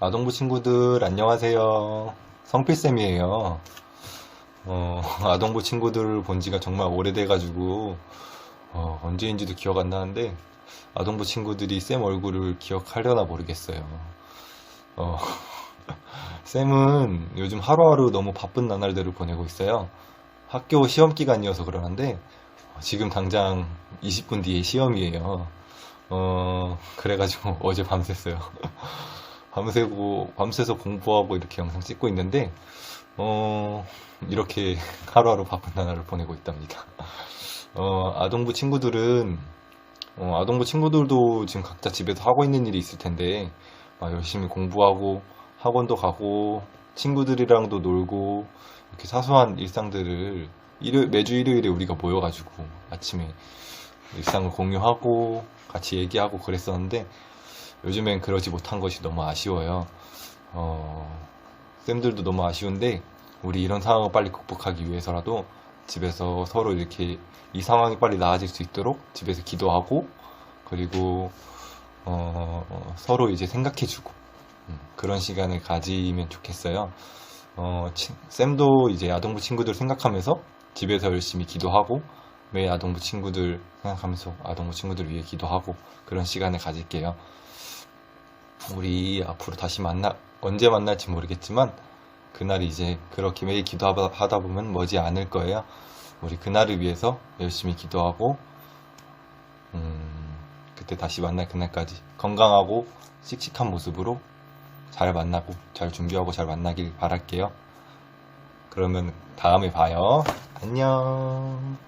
아동부 친구들 안녕하세요. 성필쌤이에요. 어, 아동부 친구들 본 지가 정말 오래돼가지고 어, 언제인지도 기억 안 나는데 아동부 친구들이 쌤 얼굴을 기억하려나 모르겠어요. 어, 쌤은 요즘 하루하루 너무 바쁜 나날들을 보내고 있어요. 학교 시험 기간이어서 그러는데 어, 지금 당장 20분 뒤에 시험이에요. 어, 그래가지고 어제 밤샜어요. 밤새고, 밤새서 공부하고 이렇게 영상 찍고 있는데, 어, 이렇게 하루하루 바쁜 나날을 보내고 있답니다. 어, 아동부 친구들은, 어, 아동부 친구들도 지금 각자 집에서 하고 있는 일이 있을 텐데, 막 열심히 공부하고, 학원도 가고, 친구들이랑도 놀고, 이렇게 사소한 일상들을 일요, 매주 일요일에 우리가 모여가지고 아침에 일상을 공유하고 같이 얘기하고 그랬었는데 요즘엔 그러지 못한 것이 너무 아쉬워요. 어, 쌤들도 너무 아쉬운데 우리 이런 상황을 빨리 극복하기 위해서라도 집에서 서로 이렇게 이 상황이 빨리 나아질 수 있도록 집에서 기도하고 그리고 어, 어, 서로 이제 생각해주고 음, 그런 시간을 가지면 좋겠어요. 어, 치- 쌤도 이제 아동부 친구들 생각하면서 집에서 열심히 기도하고 매일 아동부 친구들 생각하면서 아동부 친구들 위해 기도하고 그런 시간을 가질게요. 우리 앞으로 다시 만나 언제 만날지 모르겠지만 그날이 이제 그렇게 매일 기도하다 하다 보면 머지 않을 거예요. 우리 그날을 위해서 열심히 기도하고 음, 그때 다시 만날 그날까지 건강하고 씩씩한 모습으로 잘 만나고 잘 준비하고 잘 만나길 바랄게요. 그러면 다음에 봐요. 안녕.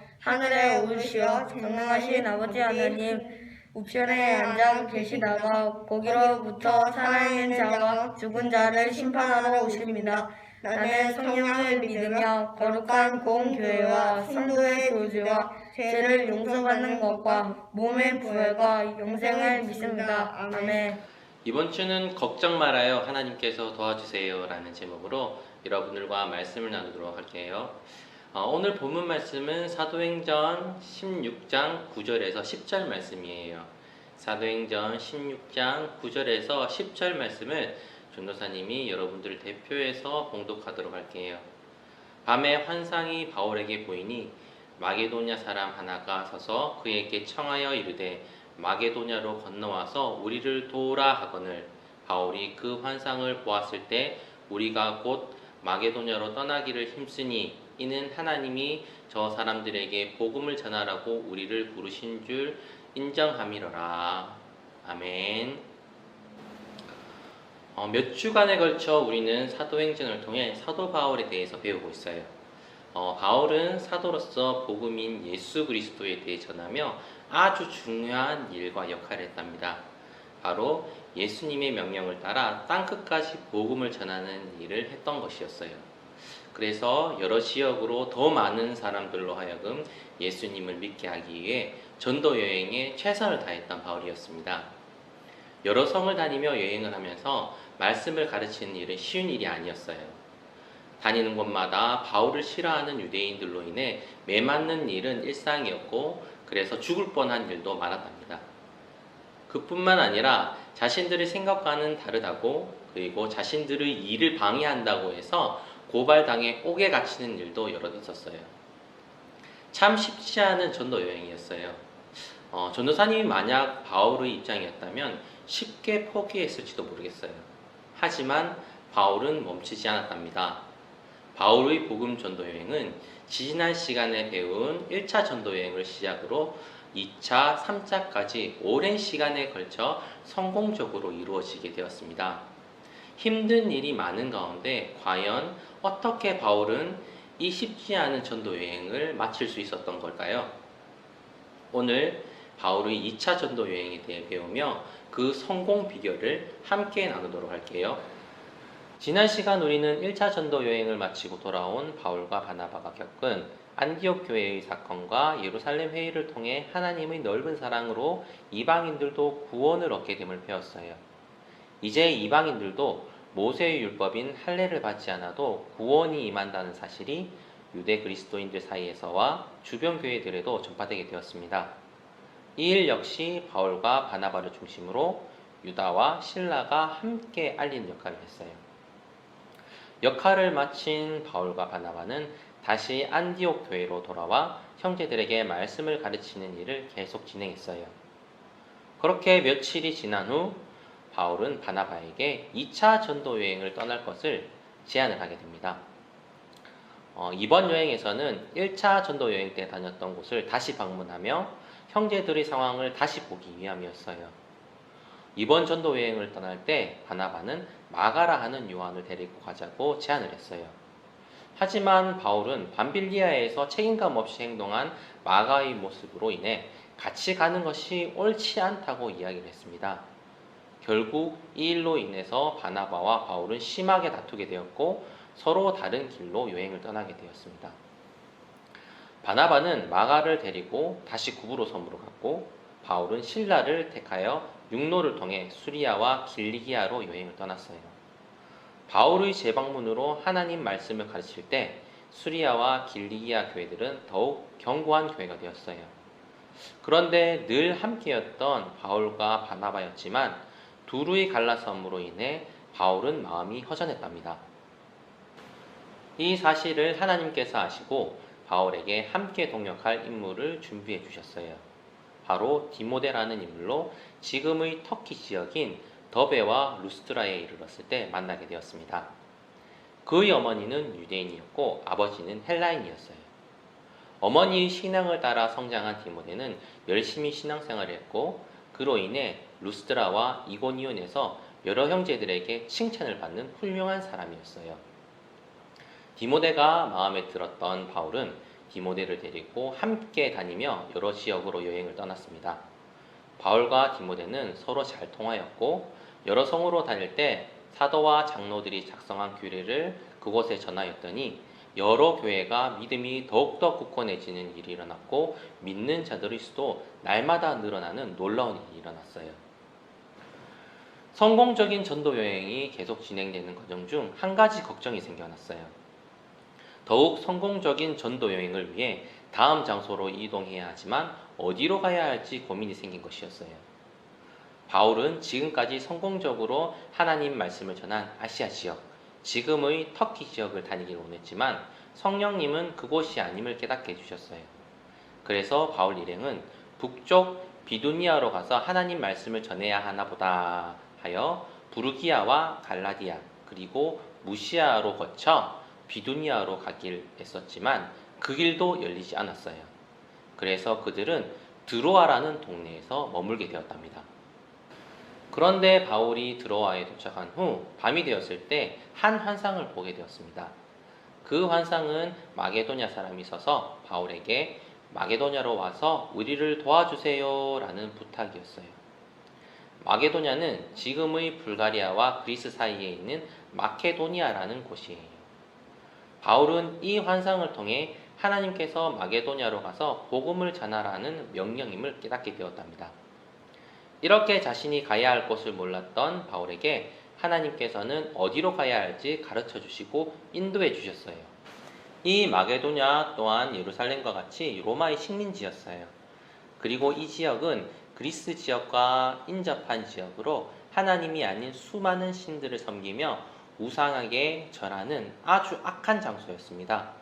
하늘에 오르시어 전능하신 아버지 하나님 우편에 앉아 계시다가 거기로부터 살아있는 자와 죽은 자를 심판하러 오십니다. 나는 성령을 믿으며 거룩한 공교회와 성도의 교제와 죄를 용서받는 것과 몸의 부활과 영생을 믿습니다. 아멘. 이번 주는 걱정 말아요. 하나님께서 도와주세요. 라는 제목으로 여러분들과 말씀을 나누도록 할게요. 어, 오늘 본문 말씀은 사도행전 16장 9절에서 10절 말씀이에요. 사도행전 16장 9절에서 10절 말씀을 전도사님이 여러분들을 대표해서 봉독하도록 할게요. 밤에 환상이 바울에게 보이니 마게도냐 사람 하나가 서서 그에게 청하여 이르되 마게도냐로 건너와서 우리를 도우라 하거늘 바울이 그 환상을 보았을 때 우리가 곧 마게도냐로 떠나기를 힘쓰니 이는 하나님이 저 사람들에게 복음을 전하라고 우리를 부르신 줄 인정함이로라 아멘. 어, 몇 주간에 걸쳐 우리는 사도행전을 통해 사도 바울에 대해서 배우고 있어요. 어, 바울은 사도로서 복음인 예수 그리스도에 대해 전하며 아주 중요한 일과 역할을 했답니다. 바로 예수님의 명령을 따라 땅 끝까지 복음을 전하는 일을 했던 것이었어요. 그래서 여러 지역으로 더 많은 사람들로 하여금 예수님을 믿게 하기 위해 전도 여행에 최선을 다했던 바울이었습니다. 여러 성을 다니며 여행을 하면서 말씀을 가르치는 일은 쉬운 일이 아니었어요. 다니는 곳마다 바울을 싫어하는 유대인들로 인해 매맞는 일은 일상이었고 그래서 죽을 뻔한 일도 많았답니다. 그뿐만 아니라 자신들의 생각과는 다르다고 그리고 자신들의 일을 방해한다고 해서 고발당해 옥에 갇히는 일도 여러 있었어요. 참 쉽지 않은 전도 여행이었어요. 어, 전도사님이 만약 바울의 입장이었다면 쉽게 포기했을지도 모르겠어요. 하지만 바울은 멈추지 않았답니다. 바울의 복음 전도 여행은 지난 시간에 배운 1차 전도 여행을 시작으로 2차, 3차까지 오랜 시간에 걸쳐 성공적으로 이루어지게 되었습니다. 힘든 일이 많은 가운데 과연 어떻게 바울은 이 쉽지 않은 전도 여행을 마칠 수 있었던 걸까요? 오늘 바울의 2차 전도 여행에 대해 배우며 그 성공 비결을 함께 나누도록 할게요. 지난 시간 우리는 1차 전도 여행을 마치고 돌아온 바울과 바나바가 겪은 안디옥 교회의 사건과 예루살렘 회의를 통해 하나님의 넓은 사랑으로 이방인들도 구원을 얻게 됨을 배웠어요. 이제 이방인들도 모세의 율법인 할례를 받지 않아도 구원이 임한다는 사실이 유대 그리스도인들 사이에서와 주변 교회들에도 전파되게 되었습니다. 이 일 역시 바울과 바나바를 중심으로 유다와 신라가 함께 알리는 역할을 했어요. 역할을 마친 바울과 바나바는 다시 안디옥 교회로 돌아와 형제들에게 말씀을 가르치는 일을 계속 진행했어요. 그렇게 며칠이 지난 후 바울은 바나바에게 2차 전도 여행을 떠날 것을 제안을 하게 됩니다. 어, 이번 여행에서는 1차 전도 여행 때 다녔던 곳을 다시 방문하며 형제들의 상황을 다시 보기 위함이었어요. 이번 전도 여행을 떠날 때 바나바는 마가라 하는 요한을 데리고 가자고 제안을 했어요. 하지만 바울은 밤빌리아에서 책임감 없이 행동한 마가의 모습으로 인해 같이 가는 것이 옳지 않다고 이야기를 했습니다. 결국 이 일로 인해서 바나바와 바울은 심하게 다투게 되었고 서로 다른 길로 여행을 떠나게 되었습니다. 바나바는 마가를 데리고 다시 구브로 섬으로 갔고 바울은 신라를 택하여 육로를 통해 수리아와 길리기아로 여행을 떠났어요. 바울의 재방문으로 하나님 말씀을 가르칠 때 수리아와 길리기아 교회들은 더욱 견고한 교회가 되었어요. 그런데 늘 함께였던 바울과 바나바였지만 두루의 갈라섬으로 인해 바울은 마음이 허전했답니다. 이 사실을 하나님께서 아시고 바울에게 함께 동역할 인물을 준비해 주셨어요. 바로 디모데라는 인물로 지금의 터키 지역인 더베와 루스트라에 이르렀을 때 만나게 되었습니다. 그의 어머니는 유대인이었고 아버지는 헬라인이었어요. 어머니의 신앙을 따라 성장한 디모데는 열심히 신앙생활을 했고 그로 인해 루스트라와 이고니온에서 여러 형제들에게 칭찬을 받는 훌륭한 사람이었어요. 디모데가 마음에 들었던 바울은 디모데를 데리고 함께 다니며 여러 지역으로 여행을 떠났습니다. 바울과 디모데는 서로 잘 통하였고 여러 성으로 다닐 때 사도와 장로들이 작성한 규례를 그곳에 전하였더니 여러 교회가 믿음이 더욱더 굳건해지는 일이 일어났고 믿는 자들의 수도 날마다 늘어나는 놀라운 일이 일어났어요. 성공적인 전도 여행이 계속 진행되는 과정 중 한 가지 걱정이 생겨났어요. 더욱 성공적인 전도 여행을 위해 다음 장소로 이동해야 하지만 어디로 가야 할지 고민이 생긴 것이었어요. 바울은 지금까지 성공적으로 하나님 말씀을 전한 아시아 지역, 지금의 터키 지역을 다니길 원했지만 성령님은 그곳이 아님을 깨닫게 해주셨어요. 그래서 바울 일행은 북쪽 비두니아로 가서 하나님 말씀을 전해야 하나 보다 하여 부르기아와 갈라디아 그리고 무시아로 거쳐 비두니아로 가길 했었지만 그 길도 열리지 않았어요. 그래서 그들은 드로아라는 동네에서 머물게 되었답니다. 그런데 바울이 드로아에 도착한 후 밤이 되었을 때 한 환상을 보게 되었습니다. 그 환상은 마게도냐 사람이 서서 바울에게 마게도냐로 와서 우리를 도와주세요 라는 부탁이었어요. 마게도냐는 지금의 불가리아와 그리스 사이에 있는 마케도니아라는 곳이에요. 바울은 이 환상을 통해 하나님께서 마게도냐로 가서 복음을 전하라는 명령임을 깨닫게 되었답니다. 이렇게 자신이 가야 할 곳을 몰랐던 바울에게 하나님께서는 어디로 가야 할지 가르쳐 주시고 인도해 주셨어요. 이 마게도냐 또한 예루살렘과 같이 로마의 식민지였어요. 그리고 이 지역은 그리스 지역과 인접한 지역으로 하나님이 아닌 수많은 신들을 섬기며 우상하게 절하는 아주 악한 장소였습니다.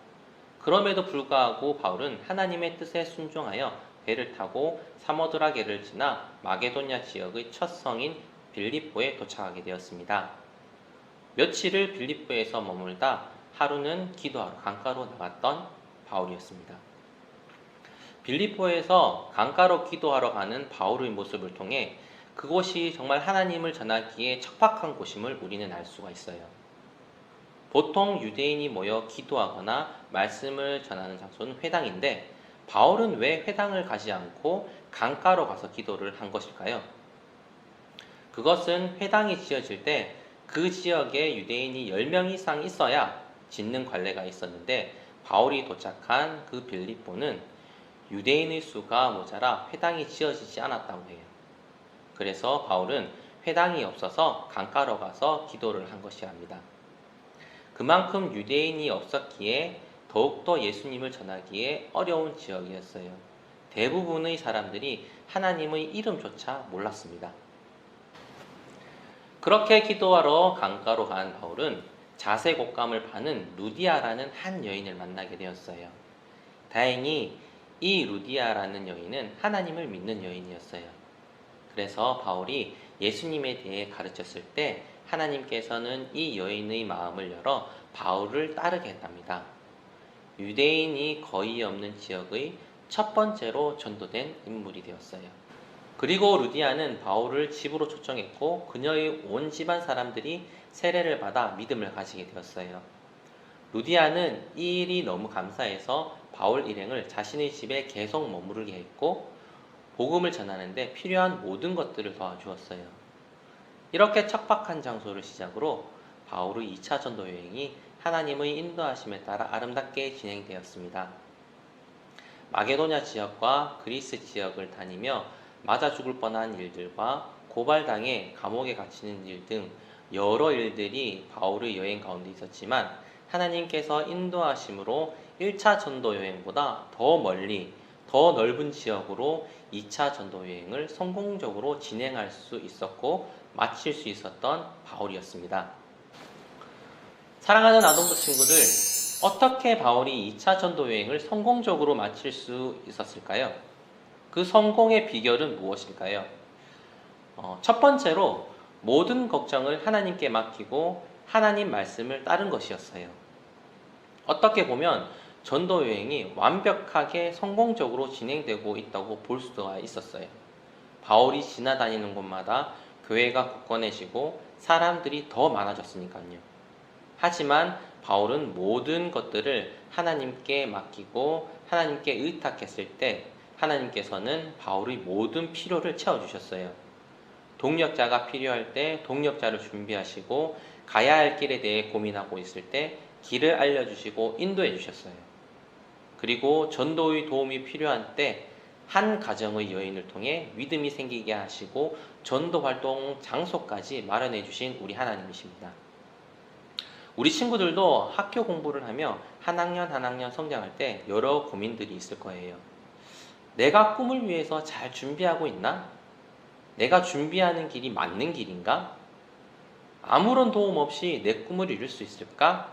그럼에도 불구하고 바울은 하나님의 뜻에 순종하여 배를 타고 사모드라게를 지나 마게도냐 지역의 첫 성인 빌립보에 도착하게 되었습니다. 며칠을 빌립보에서 머물다 하루는 기도하러 강가로 나갔던 바울이었습니다. 빌립보에서 강가로 기도하러 가는 바울의 모습을 통해 그곳이 정말 하나님을 전하기에 척박한 곳임을 우리는 알 수가 있어요. 보통 유대인이 모여 기도하거나 말씀을 전하는 장소는 회당인데 바울은 왜 회당을 가지 않고 강가로 가서 기도를 한 것일까요? 그것은 회당이 지어질 때 그 지역에 유대인이 10명 이상 있어야 짓는 관례가 있었는데 바울이 도착한 그 빌립보는 유대인의 수가 모자라 회당이 지어지지 않았다고 해요. 그래서 바울은 회당이 없어서 강가로 가서 기도를 한 것이 랍니다. 그만큼 유대인이 없었기에 더욱더 예수님을 전하기에 어려운 지역이었어요. 대부분의 사람들이 하나님의 이름조차 몰랐습니다. 그렇게 기도하러 강가로 간 바울은 자세 곶감을 파는 루디아라는 한 여인을 만나게 되었어요. 다행히 이 루디아라는 여인은 하나님을 믿는 여인이었어요. 그래서 바울이 예수님에 대해 가르쳤을 때 하나님께서는 이 여인의 마음을 열어 바울을 따르게 했답니다. 유대인이 거의 없는 지역의 첫 번째로 전도된 인물이 되었어요. 그리고 루디아는 바울을 집으로 초청했고 그녀의 온 집안 사람들이 세례를 받아 믿음을 가지게 되었어요. 루디아는 이 일이 너무 감사해서 바울 일행을 자신의 집에 계속 머무르게 했고 복음을 전하는데 필요한 모든 것들을 도와주었어요. 이렇게 척박한 장소를 시작으로 바울의 2차 전도 여행이 하나님의 인도하심에 따라 아름답게 진행되었습니다. 마게도냐 지역과 그리스 지역을 다니며 맞아 죽을 뻔한 일들과 고발당해 감옥에 갇히는 일 등 여러 일들이 바울의 여행 가운데 있었지만 하나님께서 인도하심으로 1차 전도 여행보다 더 멀리 더 넓은 지역으로 2차 전도 여행을 성공적으로 진행할 수 있었고 마칠 수 있었던 바울이었습니다. 사랑하는 아동부 친구들, 어떻게 바울이 2차 전도 여행을 성공적으로 마칠 수 있었을까요? 그 성공의 비결은 무엇일까요? 어, 첫 번째로 모든 걱정을 하나님께 맡기고 하나님 말씀을 따른 것이었어요. 어떻게 보면 전도 여행이 완벽하게 성공적으로 진행되고 있다고 볼 수가 있었어요. 바울이 지나다니는 곳마다 교회가 굳건해지고 사람들이 더 많아졌으니까요. 하지만 바울은 모든 것들을 하나님께 맡기고 하나님께 의탁했을 때 하나님께서는 바울의 모든 필요를 채워주셨어요. 동력자가 필요할 때 동력자를 준비하시고 가야 할 길에 대해 고민하고 있을 때 길을 알려주시고 인도해 주셨어요. 그리고 전도의 도움이 필요한 때 한 가정의 여인을 통해 믿음이 생기게 하시고 전도 활동 장소까지 마련해 주신 우리 하나님이십니다. 우리 친구들도 학교 공부를 하며 한 학년 한 학년 성장할 때 여러 고민들이 있을 거예요. 내가 꿈을 위해서 잘 준비하고 있나? 내가 준비하는 길이 맞는 길인가? 아무런 도움 없이 내 꿈을 이룰 수 있을까?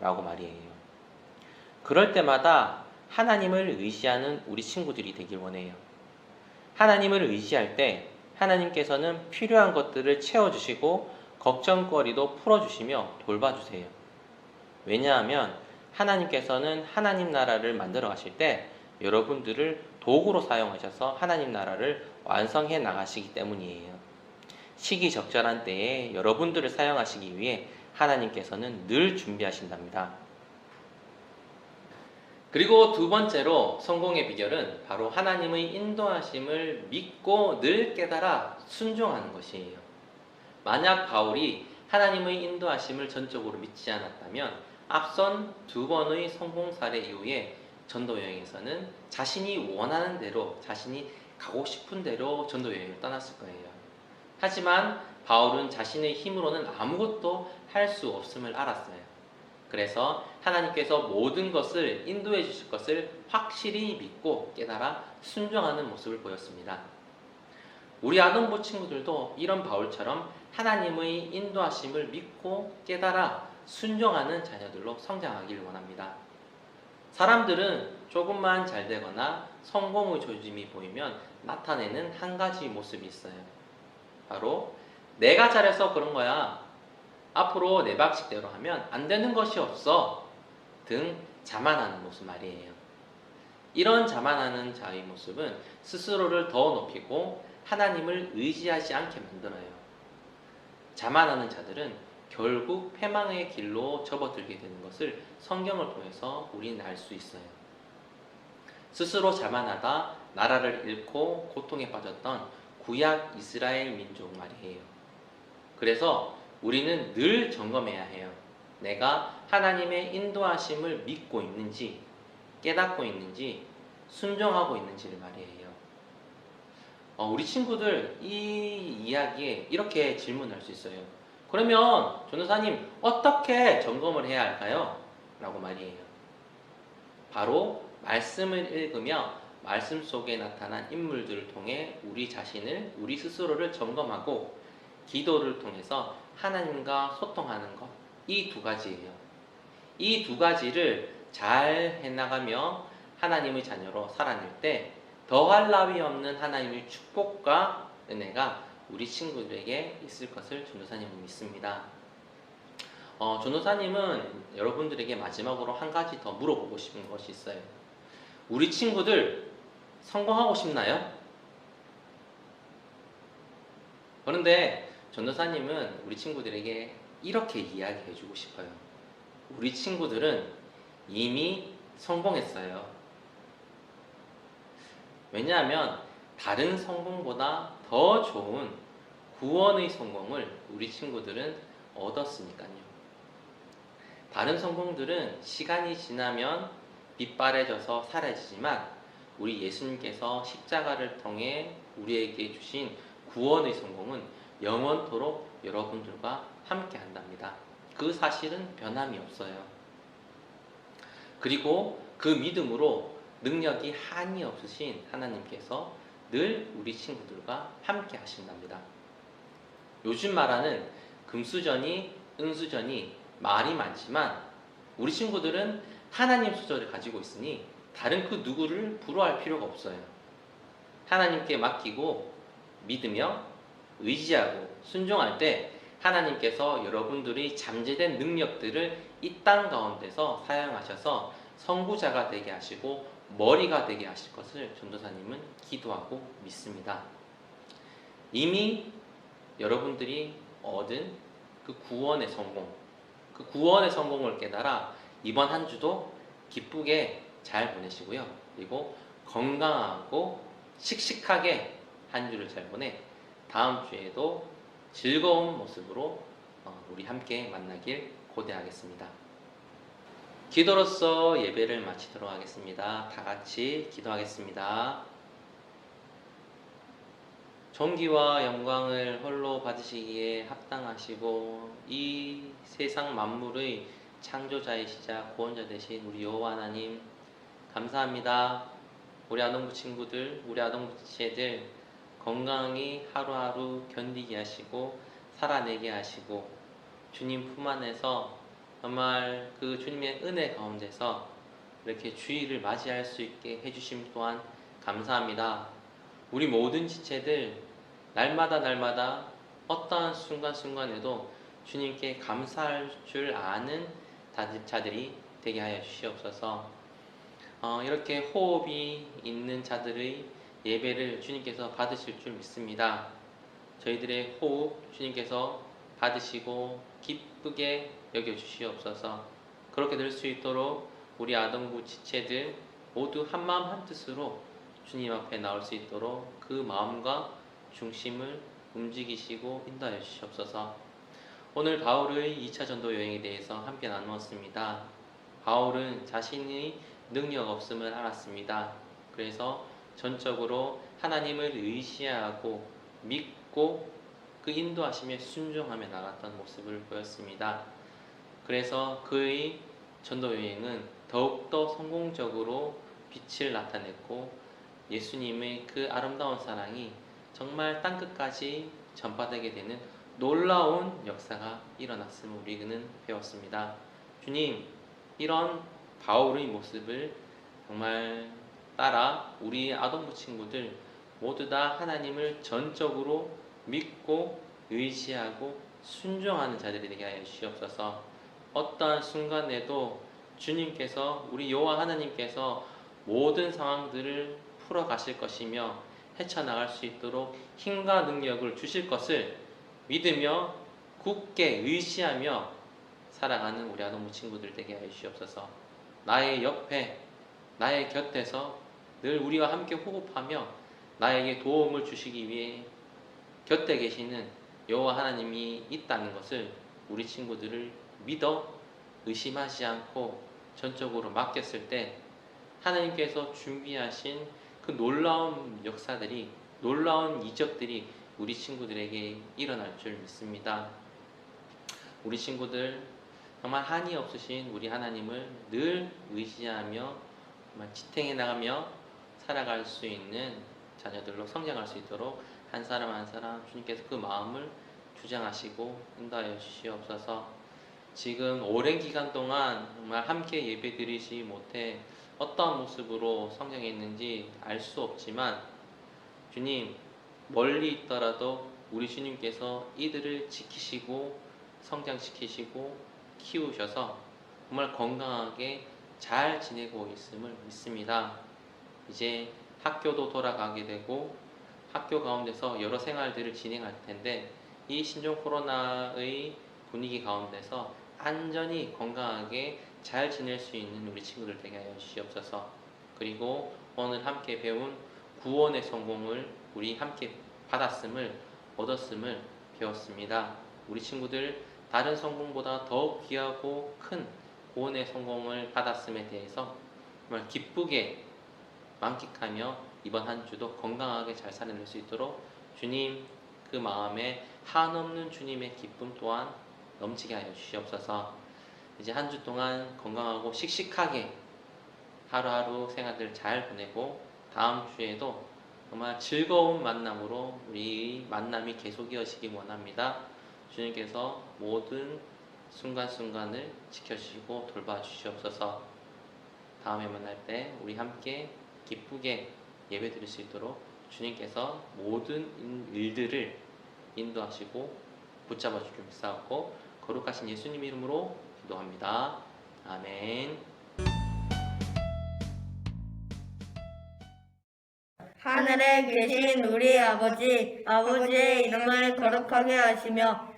라고 말이에요. 그럴 때마다 하나님을 의지하는 우리 친구들이 되길 원해요. 하나님을 의지할 때 하나님께서는 필요한 것들을 채워주시고 걱정거리도 풀어주시며 돌봐주세요. 왜냐하면 하나님께서는 하나님 나라를 만들어 가실 때 여러분들을 도구로 사용하셔서 하나님 나라를 완성해 나가시기 때문이에요. 시기 적절한 때에 여러분들을 사용하시기 위해 하나님께서는 늘 준비하신답니다. 그리고 두 번째로 성공의 비결은 바로 하나님의 인도하심을 믿고 늘 깨달아 순종하는 것이에요. 만약 바울이 하나님의 인도하심을 전적으로 믿지 않았다면 앞선 두 번의 성공 사례 이후에 전도 여행에서는 자신이 원하는 대로 자신이 가고 싶은 대로 전도 여행을 떠났을 거예요. 하지만 바울은 자신의 힘으로는 아무것도 할 수 없음을 알았어요. 그래서 하나님께서 모든 것을 인도해 주실 것을 확실히 믿고 깨달아 순종하는 모습을 보였습니다. 우리 아동부 친구들도 이런 바울처럼 하나님의 인도하심을 믿고 깨달아 순종하는 자녀들로 성장하기를 원합니다. 사람들은 조금만 잘 되거나 성공의 조짐이 보이면 나타내는 한 가지 모습이 있어요. 바로 내가 잘해서 그런 거야. 앞으로 내 방식대로 하면 안 되는 것이 없어. 등 자만하는 모습 말이에요. 이런 자만하는 자의 모습은 스스로를 더 높이고 하나님을 의지하지 않게 만들어요. 자만하는 자들은 결국 패망의 길로 접어들게 되는 것을 성경을 통해서 우리는 알 수 있어요. 스스로 자만하다 나라를 잃고 고통에 빠졌던 구약 이스라엘 민족 말이에요. 그래서 우리는 늘 점검해야 해요. 내가 하나님의 인도하심을 믿고 있는지, 깨닫고 있는지, 순종하고 있는지를 말이에요. 어, 우리 친구들 이 이야기에 이렇게 질문할 수 있어요. 그러면 전도사님 어떻게 점검을 해야 할까요? 라고 말이에요. 바로 말씀을 읽으며 말씀 속에 나타난 인물들을 통해 우리 자신을 우리 스스로를 점검하고 기도를 통해서 하나님과 소통하는 것. 이 두 가지예요. 이 두 가지를 잘 해나가며 하나님의 자녀로 살아낼 때 더할 나위 없는 하나님의 축복과 은혜가 우리 친구들에게 있을 것을 전도사님은 믿습니다. 어, 전도사님은 여러분들에게 마지막으로 한 가지 더 물어보고 싶은 것이 있어요. 우리 친구들 성공하고 싶나요? 그런데 전도사님은 우리 친구들에게 이렇게 이야기해 주고 싶어요. 우리 친구들은 이미 성공했어요. 왜냐하면 다른 성공보다 더 좋은 구원의 성공을 우리 친구들은 얻었으니까요. 다른 성공들은 시간이 지나면 빛바래져서 사라지지만 우리 예수님께서 십자가를 통해 우리에게 주신 구원의 성공은 영원토록 여러분들과 함께 한답니다. 그 사실은 변함이 없어요. 그리고 그 믿음으로 능력이 한이 없으신 하나님께서 늘 우리 친구들과 함께 하신답니다. 요즘 말하는 금수저니 은수저니 말이 많지만 우리 친구들은 하나님 수저를 가지고 있으니 다른 그 누구를 부러워할 필요가 없어요. 하나님께 맡기고 믿으며 의지하고 순종할 때 하나님께서 여러분들이 잠재된 능력들을 이 땅 가운데서 사용하셔서 선구자가 되게 하시고 머리가 되게 하실 것을 전도사님은 기도하고 믿습니다. 이미 여러분들이 얻은 그 구원의 성공, 그 구원의 성공을 깨달아 이번 한 주도 기쁘게 잘 보내시고요. 그리고 건강하고 씩씩하게 한 주를 잘 보내 다음 주에도 즐거운 모습으로 어, 우리 함께 만나길 고대하겠습니다. 기도로서 예배를 마치도록 하겠습니다. 다 같이 기도하겠습니다. 존귀와 영광을 홀로 받으시기에 합당하시고 이 세상 만물의 창조자이시자 구원자 되신 우리 여호와 하나님 감사합니다. 우리 아동부 친구들, 우리 아동부 지체들 건강히 하루하루 견디게 하시고 살아내게 하시고 주님 품 안에서 정말 그 주님의 은혜 가운데서 이렇게 주의를 맞이할 수 있게 해주심 또한 감사합니다. 우리 모든 지체들 날마다 날마다 어떠한 순간순간에도 주님께 감사할 줄 아는 자들이 되게 하여 주시옵소서. 어, 이렇게 호흡이 있는 자들의 예배를 주님께서 받으실 줄 믿습니다. 저희들의 호흡 주님께서 받으시고 기쁘게 여겨 주시옵소서. 그렇게 될 수 있도록 우리 아동부 지체들 모두 한 마음 한 뜻으로 주님 앞에 나올 수 있도록 그 마음과 중심을 움직이시고 인도하여 주시옵소서. 오늘 바울의 2차 전도 여행에 대해서 함께 나누었습니다. 바울은 자신의 능력 없음을 알았습니다. 그래서 전적으로 하나님을 의지하고 믿고 그 인도하심에 순종하며 나갔던 모습을 보였습니다. 그래서 그의 전도 여행은 더욱더 성공적으로 빛을 나타냈고 예수님의 그 아름다운 사랑이 정말 땅끝까지 전파되게 되는 놀라운 역사가 일어났음을 우리는 배웠습니다. 주님, 이런 바울의 모습을 정말 따라 우리 아동부 친구들 모두 다 하나님을 전적으로 믿고 의지하고 순종하는 자들이 되게 하여 주시옵소서. 어떠한 순간에도 주님께서 우리 여호와 하나님께서 모든 상황들을 풀어 가실 것이며 헤쳐 나갈 수 있도록 힘과 능력을 주실 것을 믿으며 굳게 의지하며 살아가는 우리 아동부 친구들 되게 하여 주시옵소서. 나의 옆에 나의 곁에서 늘 우리와 함께 호흡하며 나에게 도움을 주시기 위해 곁에 계시는 여호와 하나님이 있다는 것을 우리 친구들을 믿어 의심하지 않고 전적으로 맡겼을 때 하나님께서 준비하신 그 놀라운 역사들이 놀라운 이적들이 우리 친구들에게 일어날 줄 믿습니다. 우리 친구들 정말 한이 없으신 우리 하나님을 늘 의지하며 지탱해 나가며 살아갈 수 있는 자녀들로 성장할 수 있도록 한 사람 한 사람 주님께서 그 마음을 주장하시고 인도하여 주시옵소서. 지금 오랜 기간 동안 정말 함께 예배 드리지 못해 어떠한 모습으로 성장했는지 알 수 없지만 주님 멀리 있더라도 우리 주님께서 이들을 지키시고 성장시키시고 키우셔서 정말 건강하게 잘 지내고 있음을 믿습니다. 이제 학교도 돌아가게 되고 학교 가운데서 여러 생활들을 진행할 텐데 이 신종 코로나의 분위기 가운데서 안전히 건강하게 잘 지낼 수 있는 우리 친구들 되게 하여 주시옵소서. 그리고 오늘 함께 배운 구원의 성공을 우리 함께 받았음을 얻었음을 배웠습니다. 우리 친구들 다른 성공보다 더욱 귀하고 큰 구원의 성공을 받았음에 대해서 정말 기쁘게 만끽하며 이번 한 주도 건강하게 잘 살아낼 수 있도록 주님 그 마음에 한없는 주님의 기쁨 또한 넘치게 하여 주시옵소서. 이제 한 주 동안 건강하고 씩씩하게 하루하루 생활들 잘 보내고 다음 주에도 정말 즐거운 만남으로 우리 만남이 계속 이어지기 원합니다. 주님께서 모든 순간순간을 지켜주시고 돌봐주시옵소서. 다음에 만날 때 우리 함께 기쁘게 예배 드릴 수 있도록 주님께서 모든 일들을 인도하시고 붙잡아 주길 믿사옵고 거룩하신 예수님 이름으로 기도합니다. 아멘. 하늘에 계신 우리 아버지, 아버지의 이름을 거룩하게 하시며,